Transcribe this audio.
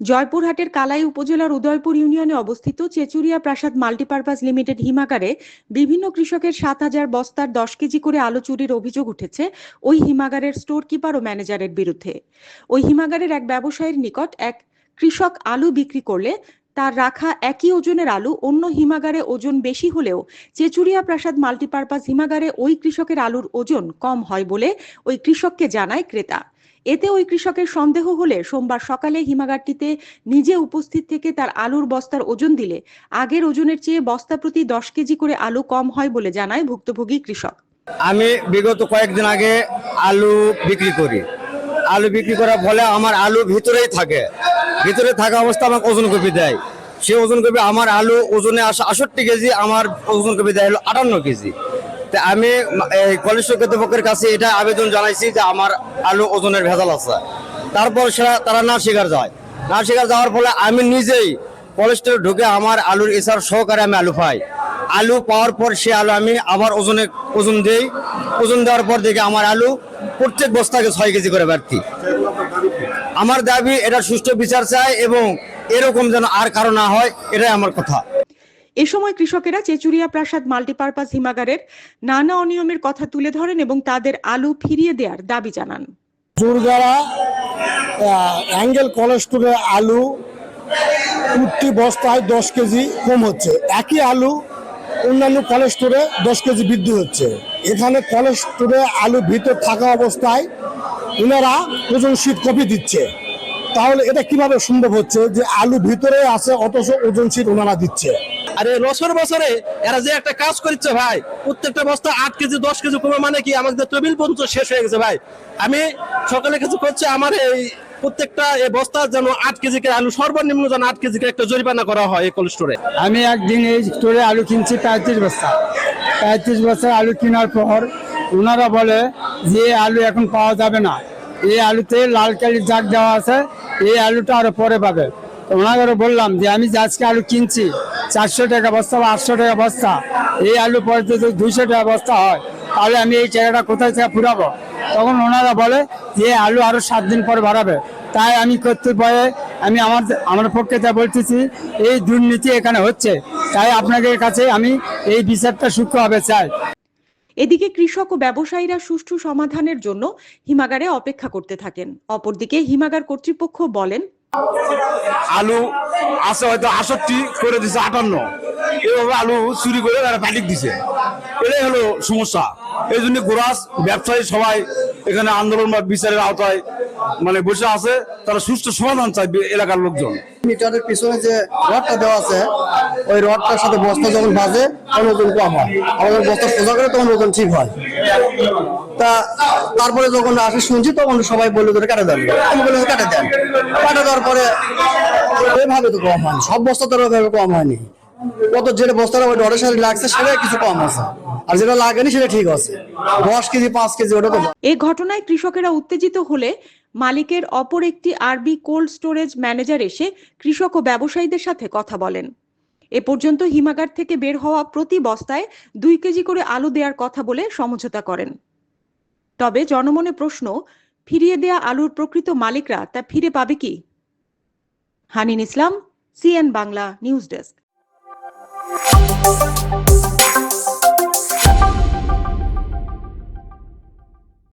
জয়পুরহাটের কালাই উপজেলার উদয়পুর ইউনিয়নে অবস্থিত চেচুরিয়া প্রাসাদ মাল্টিপারপাস লিমিটেড হিমাগারে বিভিন্ন কৃষকের সাত হাজার বস্তার দশ কেজি করে আলু চুরির অভিযোগ উঠেছে ওই হিমাগারের স্টোর কিপার ও ম্যানেজারের বিরুদ্ধে। ওই হিমাগারের এক ব্যবসায়ীর নিকট এক কৃষক আলু বিক্রি করলে তার রাখা একই ওজনের আলু অন্য হিমাগারে ওজন বেশি হলেও চেচুরিয়া প্রাসাদ মাল্টিপারপাস হিমাগারে ওই কৃষকের আলুর ওজন কম হয় বলে ওই কৃষককে জানায় ক্রেতা। এতে ওই কৃষকের সন্দেহ হলে সোমবার সকালে হিমাগারটিতে নিজে উপস্থিত থেকে তার আলুর বস্তার ওজন দিলে। আগের ওজনের চেয়ে বস্তা প্রতি দশ কেজি করে আলু কম হয় বলে জানায় ভুক্তভোগী কৃষক। আমি বিগত কয়েকদিন আগে আলু বিক্রি করি। আলু বিক্রি করার ফলে আমার আলু ভিতরেই থাকে। ভিতরে থাকা অবস্থা আমাকে ওজন কপি দেয়। সে ওজন কপি আমার আলু ওজনে আসা, আষট্টি কেজি, আমার ওজন কপি দেয় হলো আটান্ন কেজি। তা আমি, এই কলেজ কর্তৃপক্ষের কাছে এটা আবেদন জানাইছি যে আমার আলু ওজনের ভেজাল আছে। তারপর সেটা তারা না শিকার যায়। না স্বীকার যাওয়ার ফলে আমি নিজেই কলেস্ট্রল ঢুকে আমার আলুর এসার সহকারে আমি আলু পাই। আলু পাওয়ার পর সে আলু আমি আবার ওজনে, ওজন দিই। ওজন দেওয়ার পর দেখি আমার আলু প্রত্যেক বস্তাকে ছয় কেজি করে বাড়তি আমার দাবি, এটা সুষ্ঠু বিচার চাই এবং এরকম যেন আর কারও না হয়, এটাই আমার কথা। এ সময় কৃষকেরা চেচুরিয়া প্রাসাদ মাল্টিপারপাস হিমাগারের নানা অনিয়মের কথা তুলে ধরেন এবং তাদের আলু ফিরিয়ে দেওয়ার দাবি জানান। চুরগাড়া অ্যাঙ্গেল কোলেস্টোরে আলু প্রতি বস্তায় দশ কেজি কম হচ্ছে। একই আলু অন্যান্য কোলেস্টোরে দশ কেজি বৃদ্ধি হচ্ছে। এখানে কোলেস্টোরে আলু ভিতর থাকা অবস্থায় ওনারা ওজন শীত কপি দিচ্ছে। তাহলে এটা কীভাবে সম্ভব হচ্ছে যে আলু ভিতরে আছে, অথচ ওজন শীত ওনারা দিচ্ছে? আরে বছর বছরে এরা যে একটা কাজ করছে ভাই, প্রত্যেকটা বস্তা আট কেজি, দশ কেজি কমে মানে কি আমাদের টেবিল পর্যন্ত শেষ হয়ে গেছে ভাই। আমি সকালে কিছু করছে আমার এই প্রত্যেকটা এই বস্তা যেন আট কেজি করে আলু, সর্বনিম্ন যেন আট কেজি একটা জরিমানা করা হয় এই কোল্ড স্টোরে আমি একদিন এই স্টোরে আলু কিনছি পঁয়ত্রিশ বস্তা। পঁয়ত্রিশ বস্তা আলু কেনার পর ওনারা বলে যে আলু এখন পাওয়া যাবে না। এই আলুতে লাল কালির জাগ দেওয়া আছে, এই আলুটা আরও পরে পাবে। ওনাকে বললাম যে আমি আজকে আলু কিনছি চারশো টাকা বস্তা বা আটশো টাকা বস্তা। এই আলু পরে যদি দুইশো টাকা বস্তা হয়, তাহলে আমি এই টাকাটা কোথায় থেকে ফুরাবো তখন ওনারা বলে যে আলু আরও সাত দিন পরে বাড়াবে। তাই আমি করতে পরে আমি আমার আমার পক্ষে যা বলতেছি, এই দুর্নীতি এখানে হচ্ছে। তাই আপনাদের কাছে আমি এই বিচারটা সূক্ষ্মভাবে চাই। এদিকে কৃষক ও ব্যবসায়ীরা সুষ্ঠু সমাধানের জন্য হিমাগারে অপেক্ষা করতে থাকেন। অপরদিকে হিমাগার কর্তৃপক্ষ বলেন আলু আছে হয়তো আষট্টি করে দিছে, আটান্ন। এইভাবে আলু চুরি করে তারা প্যাটিক দিছে। এটাই হলো সমস্যা। এই জন্য গোরাস ব্যবসায়ী সবাই এখানে আন্দোলন বা বিচারের আওতায় মানে বসে আছে। তারা সুষ্ঠু সমাধান চাই এলাকার লোকজন। মিটারের পিছনে যে রডটা দেওয়া আছে, ওই রডটার সাথে বস্তা যখন বাজে, তখন ওজন কম হয়। যখন বস্তা সোজা করে তখন ওজন ঠিক হয়। তা তারপরে যখন আসে শুনছি, তখন সবাই বলল ধরে কাটে দেন আমি বললাম, কাটে দেন। কাটে দেওয়ার পরে ওইভাবে তো কম হয়নি। সব বস্তা তো কম হয়নি। কত যেটা বস্তাটা ওই রডের সাথে লাগছে সেটা কিছু কম আছে। আর যেটা লাগেনি, সেটা ঠিক আছে। দশ কেজি, পাঁচ কেজি, ওটা তো এ ঘটনায় কৃষকেরা উত্তেজিত হলে মালিকের অপর একটি আরবি কোল্ড স্টোরেজ ম্যানেজার এসে কৃষক ও ব্যবসায়ীদের সাথে কথা বলেন। এ পর্যন্ত হিমাগার থেকে বের হওয়া প্রতি বস্তায় দুই কেজি করে আলু দেওয়ার কথা বলে সমঝোতা করেন। তবে জনমনে প্রশ্ন, ফিরিয়ে দেয়া আলুর প্রকৃত মালিকরা তা ফিরে পাবে কি? Hanin Islam, CN Bangla, news desk.